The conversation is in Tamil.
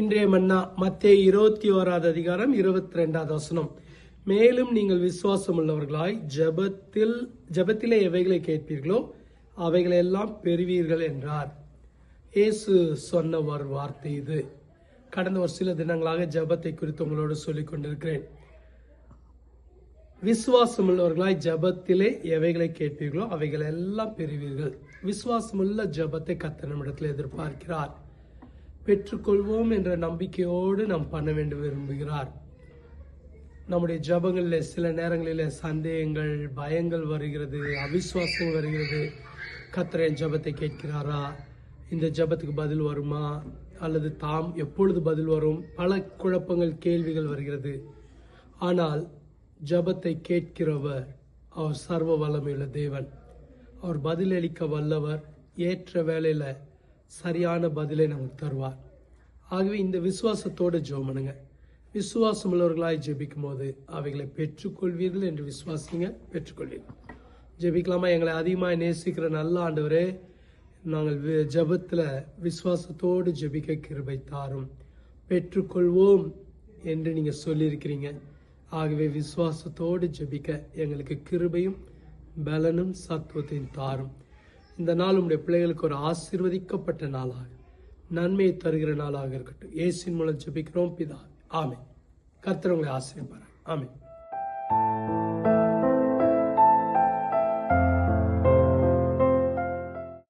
இன்றைய மன்னா மத்திய இருபத்தி ஓராவது அதிகாரம் இருபத்தி ரெண்டாவது வசனம். மேலும் நீங்கள் விசுவாசம் உள்ளவர்களாய் ஜெபத்தில் ஜபத்திலே எவைகளை கேட்பீர்களோ அவைகளெல்லாம் பெறுவீர்கள் என்றார். இயேசு சொன்ன ஒரு வார்த்தை இது. கடந்த ஒரு சில தினங்களாக ஜெபத்தை குறித்து உங்களோடு சொல்லிக் கொண்டிருக்கிறேன். விசுவாசம் உள்ளவர்களாய் ஜபத்திலே எவைகளை கேட்பீர்களோ அவைகளை எல்லாம் பெறுவீர்கள். விசுவாசமுள்ள ஜபத்தை கத்த நம்மிடத்தில் எதிர்பார்க்கிறார். பெற்றுக்கொள்வோம் என்ற நம்பிக்கையோடு நாம் பண்ண வேண்டும் விரும்புகிறார். நம்முடைய ஜபங்களில் சில நேரங்களில் சந்தேகங்கள் பயங்கள் வருகிறது அவிஸ்வாசம் வருகிறது. கத்தர் என் ஜபத்தை கேட்கிறாரா? இந்த ஜபத்துக்கு பதில் வருமா? அல்லது தாம் எப்பொழுது பதில் வரும்? பல குழப்பங்கள் கேள்விகள் வருகிறது. ஆனால் ஜபத்தை கேட்கிறவர் அவர் சர்வ வல்லமையுள்ள தேவன். அவர் பதிலளிக்க வல்லவர் ஏற்ற வேலையில் சரியான பதிலை நமக்கு தருவார். ஆகவே இந்த விசுவாசத்தோடு ஜெபம் பண்ணுங்க விசுவாசம் உள்ளவர்களாய் ஜெபிக்கும் போது அவைகளை பெற்றுக்கொள்வீர்கள் என்று விசுவாசிங்க பெற்றுக்கொள்வீர்கள் ஜெபிக்கலாமா? எங்களை அதிகமாக நேசிக்கிற நல்ல ஆண்டவரே நாங்கள் ஜபத்தில் விசுவாசத்தோடு ஜெபிக்க கிருபை தாரும். பெற்றுக்கொள்வோம் என்று நீங்கள் சொல்லியிருக்கிறீங்க. ஆகவே விசுவாசத்தோடு ஜெபிக்க எங்களுக்கு கிருபையும் பலனும் சத்துவத்தையும் தாரும். இந்த நாள் உடைய பிள்ளைகளுக்கு ஒரு ஆசிர்வதிக்கப்பட்ட நாளாக நன்மையை தருகிற நாளாக இருக்கட்டும். ஏசின் மூலம் ஜெபிக்கிறோம் பிதா. ஆமே கர்த்தர் உங்களை ஆசிரியப்பார் ஆமே